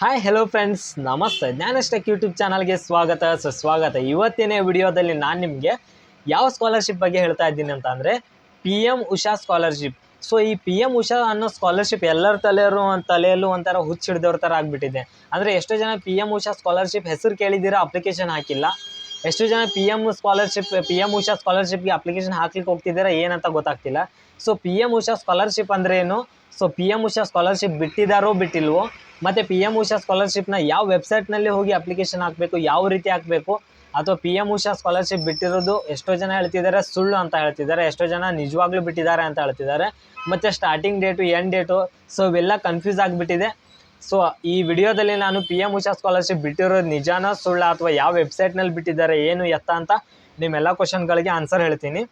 Hi hello friends ನಮಸ್ತೆ. ಜ್ಞಾನಸ್ಟೆಕ್ YouTube ಚಾನಲ್ಗೆ ಸ್ವಾಗತ. ಸುಸ್ವಾಗತ ಇವತ್ತಿನ ವಿಡಿಯೋದಲ್ಲಿ ನಾನು ನಿಮಗೆ ಯಾವ ಸ್ಕಾಲರ್ಶಿಪ್ ಬಗ್ಗೆ ಹೇಳ್ತಾ ಇದ್ದೀನಿ ಅಂತ ಅಂದರೆ P M USHA scholarship so ಈ ಪಿ ಎಂ ಉಷಾ ಅನ್ನೋ ಸ್ಕಾಲರ್ಶಿಪ್ ಎಲ್ಲರ ತಲೆಯರು ತಲೆಯಲ್ಲೂ ಒಂಥರ ಹುಚ್ಚು ಹಿಡಿದವ್ರ ಥರ ಆಗಿಬಿಟ್ಟಿದೆ. ಅಂದರೆ ಎಷ್ಟೋ ಜನ ಪಿ ಎಂ ಉಷಾ ಸ್ಕಾಲರ್ಶಿಪ್ ಹೆಸರು ಕೇಳಿದ್ದೀರಾ ಅಪ್ಲಿಕೇಶನ್ ಹಾಕಿಲ್ಲ. ಎಷ್ಟು ಜನ P M scholarship P M USHA ಸ್ಕಾಲರ್ಶಿಪ್ಗೆ application ಹಾಕ್ಲಿಕ್ಕೆ ಹೋಗ್ತಿದ್ದೀರಾ ಏನಂತ ಗೊತ್ತಾಗ್ತಿಲ್ಲ. So P M USHA scholarship ಅಂದ್ರೆ ಏನು? So P M USHA scholarship ಬಿಟ್ಟಿದ್ದಾರೋ ಬಿಟ್ಟಿಲ್ವೋ? ಮತ್ತು ಪಿ ಎಂ ಉಷಾ ಸ್ಕಾಲರ್ಶಿಪ್ನ ಯಾವ ವೆಬ್ಸೈಟ್ನಲ್ಲಿ ಹೋಗಿ ಅಪ್ಲಿಕೇಶನ್ ಹಾಕಬೇಕು, ಯಾವ ರೀತಿ ಹಾಕಬೇಕು? ಅಥವಾ ಪಿ ಎಂ ಉಷಾ ಸ್ಕಾಲರ್ಶಿಪ್ ಬಿಟ್ಟಿರೋದು ಎಷ್ಟೋ ಜನ ಹೇಳ್ತಿದ್ದಾರೆ ಸುಳ್ಳು ಅಂತ ಹೇಳ್ತಿದ್ದಾರೆ ಎಷ್ಟೋ ಜನ ನಿಜವಾಗ್ಲೂ ಬಿಟ್ಟಿದ್ದಾರೆ ಅಂತ ಹೇಳ್ತಿದ್ದಾರೆ ಮತ್ತು starting date end date so ಇವೆಲ್ಲ ಕನ್ಫ್ಯೂಸ್ ಆಗಿಬಿಟ್ಟಿದೆ. ಸೊ ಈ ವಿಡಿಯೋದಲ್ಲಿ ನಾನು ಪಿ ಎಂ ಉಷಾ ಸ್ಕಾಲರ್ಶಿಪ್ ಬಿಟ್ಟಿರೋದು ನಿಜಾನ, ಸುಳ್ಳ ಅಥವಾ ಯಾವ ವೆಬ್ಸೈಟ್ನಲ್ಲಿ ಬಿಟ್ಟಿದ್ದಾರೆ, ಏನು ಎತ್ತ ಅಂತ ನಿಮ್ಮೆಲ್ಲ ಕ್ವಶನ್ಗಳಿಗೆ ಆನ್ಸರ್ ಹೇಳ್ತೀನಿ.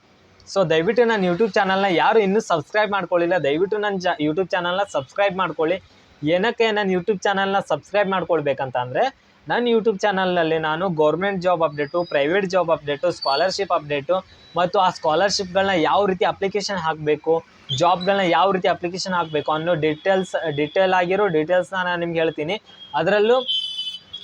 ಸೊ ದಯವಿಟ್ಟು ನನ್ನ ಯೂಟ್ಯೂಬ್ ಚಾನಲ್ನ ಯಾರು ಇನ್ನೂ ಸಬ್ಸ್ಕ್ರೈಬ್ ಮಾಡ್ಕೊಳ್ಳಿಲ್ಲ, ದಯವಿಟ್ಟು ನನ್ನ ಯೂಟ್ಯೂಬ್ ಚಾನಲ್ನ ಸಬ್ಸ್ಕ್ರೈಬ್ ಮಾಡ್ಕೊಳ್ಳಿ. ಏನಕ್ಕೆ ನನ್ನ ಯೂಟ್ಯೂಬ್ ಚಾನಲ್ನ ಸಬ್ಸ್ಕ್ರೈಬ್ ಮಾಡ್ಕೊಳ್ಬೇಕಂತ ಅಂದರೆ ನನ್ನ ಯೂಟ್ಯೂಬ್ ಚಾನಲ್ನಲ್ಲಿ ನಾನು government job update private job update scholarship update ಮತ್ತು ಆ ಸ್ಕಾಲರ್ಶಿಪ್ಗಳನ್ನ ಯಾವ ರೀತಿ ಅಪ್ಲಿಕೇಶನ್ ಹಾಕಬೇಕು ಜಾಬ್ಗಳನ್ನ ಯಾವ ರೀತಿ ಅಪ್ಲಿಕೇಶನ್ ಹಾಕಬೇಕು ಅನ್ನೋ ಡೀಟೇಲ್ಸ್ ಡೀಟೇಲ್ ಆಗಿರೋ ಡೀಟೇಲ್ಸ್ನ ನಾನು ನಿಮ್ಗೆ ಹೇಳ್ತೀನಿ. ಅದರಲ್ಲೂ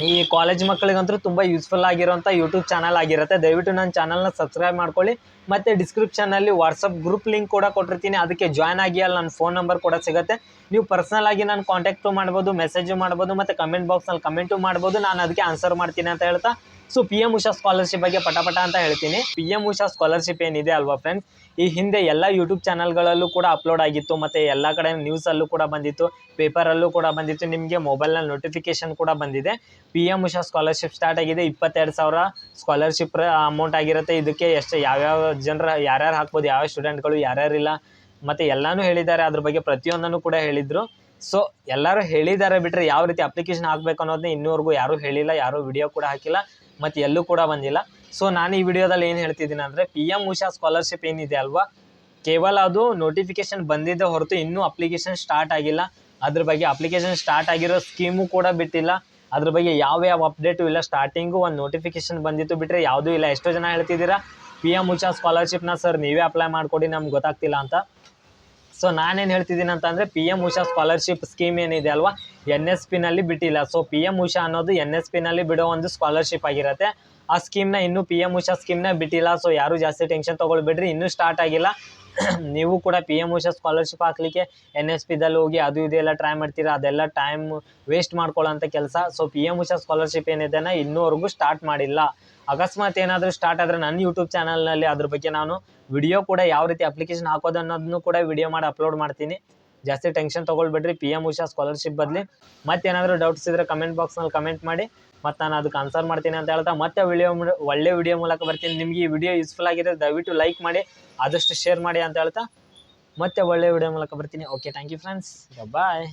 ಈ ಕಾಲೇಜ್ ಮಕ್ಕಳಿಗಂತೂ ತುಂಬ ಯೂಸ್ಫುಲ್ ಆಗಿರೋಂಥ ಯೂಟ್ಯೂಬ್ ಚಾನಲ್ ಆಗಿರುತ್ತೆ. ದಯವಿಟ್ಟು ನನ್ನ ಚಾನಲ್ನ ಸಬ್ಸ್ಕ್ರೈಬ್ ಮಾಡ್ಕೊಳ್ಳಿ. ಮತ್ತು ಡಿಸ್ಕ್ರಿಪ್ಷನಲ್ಲಿ ವಾಟ್ಸಪ್ ಗ್ರೂಪ್ ಲಿಂಕ್ ಕೂಡ ಕೊಟ್ಟಿರ್ತೀನಿ. ಅದಕ್ಕೆ ಜಾಯ್ನ್ ಆಗಿ ಅಲ್ಲಿ ನನ್ನ ಫೋನ್ ನಂಬರ್ ಕೂಡ ಸಿಗುತ್ತೆ. ನೀವು ಪರ್ಸ್ನಲ್ ಆಗಿ ನಾನು ಕಾಂಟ್ಯಾಕ್ಟು ಮಾಡ್ಬೋದು ಮೆಸೇಜು ಮಾಡ್ಬೋದು, ಮತ್ತು ಕಮೆಂಟ್ ಬಾಕ್ಸ್ನಲ್ಲಿ ಕಮೆಂಟು ಮಾಡ್ಬೋದು. ನಾನು ಅದಕ್ಕೆ ಆನ್ಸರ್ ಮಾಡ್ತೀನಿ ಅಂತ ಹೇಳ್ತಾ. So P M USHA scholarship ಬಗ್ಗೆ ಪಟಪಟ ಅಂತ ಹೇಳ್ತೀನಿ. ಪಿ ಎಂ ಉಷಾ ಸ್ಕಾಲರ್ಶಿಪ್ ಏನಿದೆ ಅಲ್ವಾ ಫ್ರೆಂಡ್ಸ್ ಈ ಹಿಂದೆ ಎಲ್ಲ ಯೂಟ್ಯೂಬ್ ಚಾನಲ್ಗಳಲ್ಲೂ ಕೂಡ ಅಪ್ಲೋಡ್ ಆಗಿತ್ತು. ಮತ್ತು ಎಲ್ಲ ಕಡೆ ನ್ಯೂಸಲ್ಲೂ ಕೂಡ ಬಂದಿತ್ತು. ಪೇಪರಲ್ಲೂ ಕೂಡ ಬಂದಿತ್ತು. ನಿಮಗೆ ಮೊಬೈಲ್ನಲ್ಲಿ ನೋಟಿಫಿಕೇಶನ್ ಕೂಡ ಬಂದಿದೆ. P M USHA scholarship start ಆಗಿದೆ. ಇಪ್ಪತ್ತೆರಡು ಸಾವಿರ ಸ್ಕಾಲರ್ಶಿಪ್ ಅಮೌಂಟ್ ಆಗಿರುತ್ತೆ. ಇದಕ್ಕೆ ಎಷ್ಟು ಯಾವ್ಯಾವ ಜನರ ಯಾರ್ಯಾರು ಹಾಕ್ಬೋದು ಯಾವ ಸ್ಟೂಡೆಂಟ್ಗಳು ಯಾರ್ಯಾರಿಲ್ಲ ಮತ್ತು ಎಲ್ಲನೂ ಹೇಳಿದ್ದಾರೆ. ಅದ್ರ ಬಗ್ಗೆ ಪ್ರತಿಯೊಂದನ್ನು ಕೂಡ ಹೇಳಿದರು. ಸೊ ಎಲ್ಲರೂ ಹೇಳಿದ್ದಾರೆ ಬಿಟ್ಟರೆ ಯಾವ ರೀತಿ ಅಪ್ಲಿಕೇಶನ್ ಹಾಕಬೇಕು ಅನ್ನೋದನ್ನ ಇನ್ನೂವರೆಗೂ ಯಾರೂ ಹೇಳಿಲ್ಲ, ಯಾರೂ ವಿಡಿಯೋ ಕೂಡ ಹಾಕಿಲ್ಲ, ಮತ್ತು ಎಲ್ಲೂ ಕೂಡ ಬಂದಿಲ್ಲ. ಸೊ ನಾನು ಈ ವಿಡಿಯೋದಲ್ಲಿ ಏನು ಹೇಳ್ತಿದ್ದೀನಿ ಅಂದರೆ ಪಿ ಎಂ ಉಷಾ ಸ್ಕಾಲರ್ಶಿಪ್ ಏನಿದೆ ಅಲ್ವಾ? ಕೇವಲ ಅದು ನೋಟಿಫಿಕೇಶನ್ ಬಂದಿದ್ದೆ ಹೊರತು ಇನ್ನೂ ಅಪ್ಲಿಕೇಶನ್ ಸ್ಟಾರ್ಟ್ ಆಗಿಲ್ಲ. ಅದ್ರ ಬಗ್ಗೆ ಅಪ್ಲಿಕೇಶನ್ ಸ್ಟಾರ್ಟ್ ಆಗಿರೋ ಸ್ಕೀಮು ಕೂಡ ಬಿಟ್ಟಿಲ್ಲ. ಅದ್ರ ಬಗ್ಗೆ ಯಾವ ಯಾವ ಅಪ್ಡೇಟು ಇಲ್ಲ. ಸ್ಟಾರ್ಟಿಂಗು ಒಂದು ನೋಟಿಫಿಕೇಶನ್ ಬಂದಿತ್ತು ಬಿಟ್ಟರೆ ಯಾವುದೂ ಇಲ್ಲ. ಎಷ್ಟೋ ಜನ ಹೇಳ್ತಿದ್ದೀರಾ ಪಿ ಎಂ ಉಷಾ ಸ್ಕಾಲರ್ಶಿಪ್ನ ಸರ್ ನೀವೇ ಅಪ್ಲೈ ಮಾಡಿಕೊಡಿ, ನಮ್ಗೆ ಗೊತ್ತಾಗ್ತಿಲ್ಲ ಅಂತ. ಸೊ ನಾನೇನು ಹೇಳ್ತಿದ್ದೀನಿ ಅಂತಂದರೆ P M USHA scholarship scheme ಏನಿದೆ ಅಲ್ವಾ ಎನ್ ಎಸ್ ಪಿನಲ್ಲಿ ಬಿಟ್ಟಿಲ್ಲ. ಸೊ ಪಿ ಎಂ ಉಷಾ ಅನ್ನೋದು ಎನ್ ಎಸ್ ಪಿನಲ್ಲಿ ಬಿಡೋ ಒಂದು ಸ್ಕಾಲರ್ಶಿಪ್ ಆಗಿರುತ್ತೆ. ಆ ಸ್ಕೀಮ್ನ ಇನ್ನೂ ಪಿ ಎಂ ಉಷಾ ಸ್ಕೀಮ್ನ ಬಿಟ್ಟಿಲ್ಲ. ಸೊ ಯಾರು ಜಾಸ್ತಿ ಟೆನ್ಷನ್ ತೊಗೊಳ್ಬೇಡ್ರಿ. ಇನ್ನೂ ಸ್ಟಾರ್ಟ್ ಆಗಿಲ್ಲ. ನೀವು ಕೂಡ ಪಿ ಎಂ ಉಷಾ ಸ್ಕಾಲರ್ಶಿಪ್ ಹಾಕ್ಲಿಕ್ಕೆ ಎನ್ ಎಸ್ ಪಿದಲ್ಲಿ ಹೋಗಿ ಅದು ಇದೆಲ್ಲ ಟ್ರೈ ಮಾಡ್ತೀರಾ, ಅದೆಲ್ಲ ಟೈಮ್ ವೇಸ್ಟ್ ಮಾಡ್ಕೊಳ್ಳೋಂಥ ಕೆಲಸ. So P M USHA scholarship ಏನಿದೆ ಇನ್ನೂವರೆಗೂ ಸ್ಟಾರ್ಟ್ ಮಾಡಿಲ್ಲ. ಅಕಸ್ಮಾತ್ ಏನಾದರೂ ಸ್ಟಾರ್ಟ್ ಆದರೆ ನನ್ನ ಯೂಟ್ಯೂಬ್ ಚಾನಲ್ನಲ್ಲಿ ಅದ್ರ ಬಗ್ಗೆ ನಾನು ವಿಡಿಯೋ ಕೂಡ ಯಾವ ರೀತಿ ಅಪ್ಲಿಕೇಶನ್ ಹಾಕೋದು ಅನ್ನೋದನ್ನು ಕೂಡ ವಿಡಿಯೋ ಮಾಡಿ ಅಪ್ಲೋಡ್ ಮಾಡ್ತೀನಿ. ಜಾಸ್ತಿ ಟೆನ್ಷನ್ ತೊಗೊಳ್ಬೇಡ್ರಿ ಪಿ ಎಂ ಉಷಾ ಸ್ಕಾಲರ್ಶಿಪ್ ಬದಲಿ. ಮತ್ತೇನಾದರೂ ಡೌಟ್ಸ್ ಇದ್ರೆ ಕಮೆಂಟ್ ಬಾಕ್ಸ್ನಲ್ಲಿ ಕಮೆಂಟ್ ಮಾಡಿ. ಮತ್ತು ನಾನು ಅದಕ್ಕೆ ಆನ್ಸರ್ ಮಾಡ್ತೀನಿ ಅಂತ ಹೇಳ್ತಾ, ಮತ್ತೆ ವಿಡಿಯೋ ಒಳ್ಳೆ ವಿಡಿಯೋ ಮೂಲಕ ಬರ್ತೀನಿ. ನಿಮಗೆ ಈ ವಿಡಿಯೋ ಯೂಸ್ಫುಲ್ ಆಗಿದೆ ದಯವಿಟ್ಟು ಲೈಕ್ ಮಾಡಿ, ಆದಷ್ಟು ಶೇರ್ ಮಾಡಿ ಅಂತ ಹೇಳ್ತಾ, ಮತ್ತೆ ಒಳ್ಳೆ ವಿಡಿಯೋ ಮೂಲಕ ಬರ್ತೀನಿ. Okay thank you friends bye